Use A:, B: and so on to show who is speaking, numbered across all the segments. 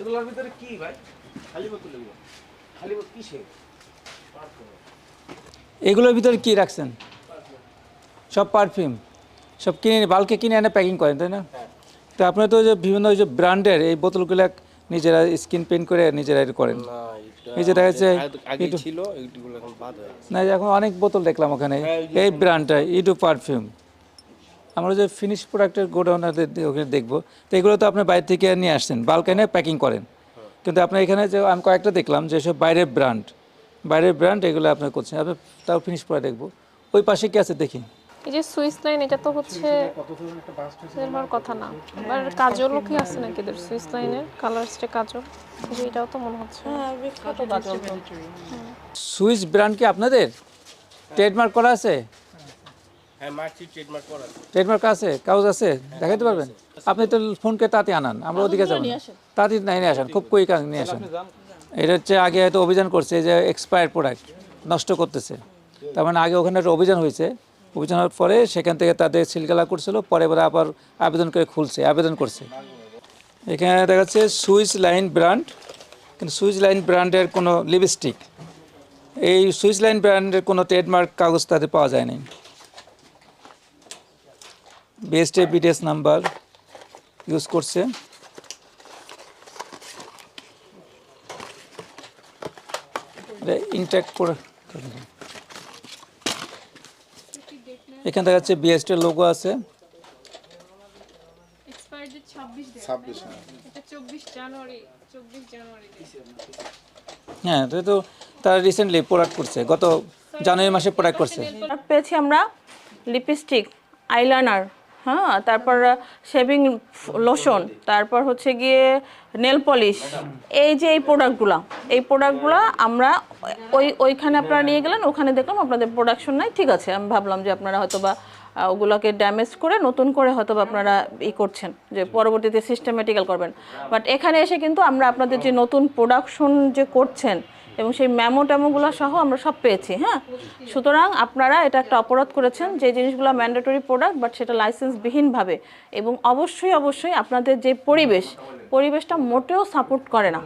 A: এগুলোর ভিতরে কি ভাই? খালি বোতল এগুলো। খালি বোতল কিসে
B: এগুলোর ভিতরে কি রাখছেন? সব পারফিউম। সব কিনে বালকে কিনে এনে প্যাকিং করেন তাই না? তো আপনারা তো ওই যে বিভিন্ন ওই যে ব্র্যান্ডের এই বোতলগুলো নিজেরা স্কিন পেন্ট করে নিজেরা করেন। এই যে দেখা যাচ্ছে
A: হয়ে
B: না যে এখন অনেক বোতল দেখলাম ওখানে। এই ব্র্যান্ডটা ইডু পারফিউম আমরা যে ফিনিশ প্রোডাক্টের গোডাউন ওখানে দেখব। তো এগুলো তো আপনার বাইরে থেকে নিয়ে আসছেন বাল্ক এনে প্যাকিং করেন। কিন্তু আপনার এখানে যে আমি কয়েকটা দেখলাম যে সব বাইরের ব্র্যান্ড বাইরের ব্র্যান্ড এগুলো আপনার করছেন। আপনি তাও ফিনিশ করে দেখব। ওই পাশে কি আছে দেখি।
C: এই যে সুইস লাইন এটা তো হচ্ছে এর কথা না। আবার কাজলও কি আছে নাকি এদের সুইস লাইনের? Colour stay kajal. এটাও তো মনে হচ্ছে।
B: সুইস ব্র্যান্ড কি আপনাদের? ট্রেডমার্ক করা আছে?
A: হ্যাঁ ট্রেডমার্ক আছে।
B: কাগজ আছে দেখাতে পারবেন? আপনি তো ফোনকে তাতে আনান আমরা ওদিকে যাব তাতে নিয়ে আসেন খুব কুইক নিয়ে আসেন। এটা হচ্ছে আগে হয়তো অভিযান করছে যে এক্সপায়ার প্রোডাক্ট নষ্ট করতেছে। তার মানে আগে ওখানে একটা অভিযান হয়েছে। অভিযান হওয়ার পরে সেখান থেকে তাদের সিলগালা করছিল পরে এবার আবার আবেদন করে খুলছে আবেদন করছে। এখানে দেখা যাচ্ছে সুইস লাইন ব্র্যান্ড কিন্তু সুইস লাইন ব্র্যান্ডের কোনো লিপস্টিক। এই সুইস লাইন ব্র্যান্ডের কোনো ট্রেডমার্ক কাগজ তাদের পাওয়া যায় নাই। বেস্ট বিডিএস নাম্বার ইউজ করছে। ইনট্যাক্ট করে এখানে দেখা যাচ্ছে বিএসটির লোগো আছে।
C: এক্সপায়ার ডেট 26
D: ছাব্বিশ
C: এটা 24 জানুয়ারি 24 জানুয়ারি
B: হ্যাঁ তো তো তারা রিসেন্টলি প্রোডাক্ট করছে গত জানুয়ারি মাসে প্রোডাক্ট করছে।
E: পেয়েছি আমরা লিপস্টিক আইলাইনার হ্যাঁ তারপর শেভিং লোশন তারপর হচ্ছে গিয়ে নেল পলিশ এই যে এই প্রোডাক্টগুলো এই প্রোডাক্টগুলো আমরা ওই, ওইখানে আপনারা নিয়ে গেলেন, ওখানে দেখলাম আপনাদের প্রোডাকশন নাই, ঠিক আছে, আমি ভাবলাম যে আপনারা হয়তো বা ওগুলোকে ড্যামেজ করে নতুন করে হয়তো আপনারা ই করছেন, যে পরবর্তীতে সিস্টেমেটিক্যাল করবেন। বাট এখানে এসে কিন্তু আমরা আপনাদের যে নতুন প্রোডাকশন যে করছেন এবং সেই ম্যামো ট্যামোগুলো সহ আমরা সব পেয়েছি হ্যাঁ? সুতরাং আপনারা এটা একটা অপরাধ করেছেন, যে জিনিসগুলো ম্যান্ডেটরি প্রোডাক্ট বাট সেটা লাইসেন্সবিহীনভাবে এবং অবশ্যই অবশ্যই আপনাদের যে পরিবেশ, পরিবেশটা মোটেও সাপোর্ট করে না।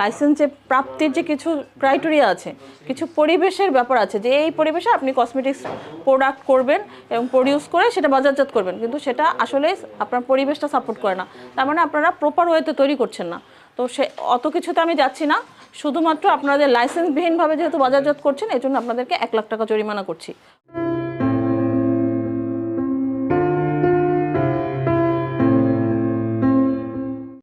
E: লাইসেন্সে প্রাপ্তির যে কিছু ক্রাইটেরিয়া আছে, কিছু পরিবেশের ব্যাপার আছে, যে এই পরিবেশে আপনি কসমেটিক্স প্রোডাক্ট করবেন এবং প্রডিউস করে সেটা বাজারজাত করবেন, কিন্তু সেটা আসলে আপনার পরিবেশটা সাপোর্ট করে না। তার মানে আপনারা প্রপার ওয়েতে তৈরি করছেন না। তো সে, অত কিছুতে আমি যাচ্ছি না। শুধুমাত্র আপনাদের লাইসেন্সবিহীনভাবে যেহেতু বাজারজাত করছেন এই জন্য আপনাদেরকে এক লাখ টাকা জরিমানা করছি।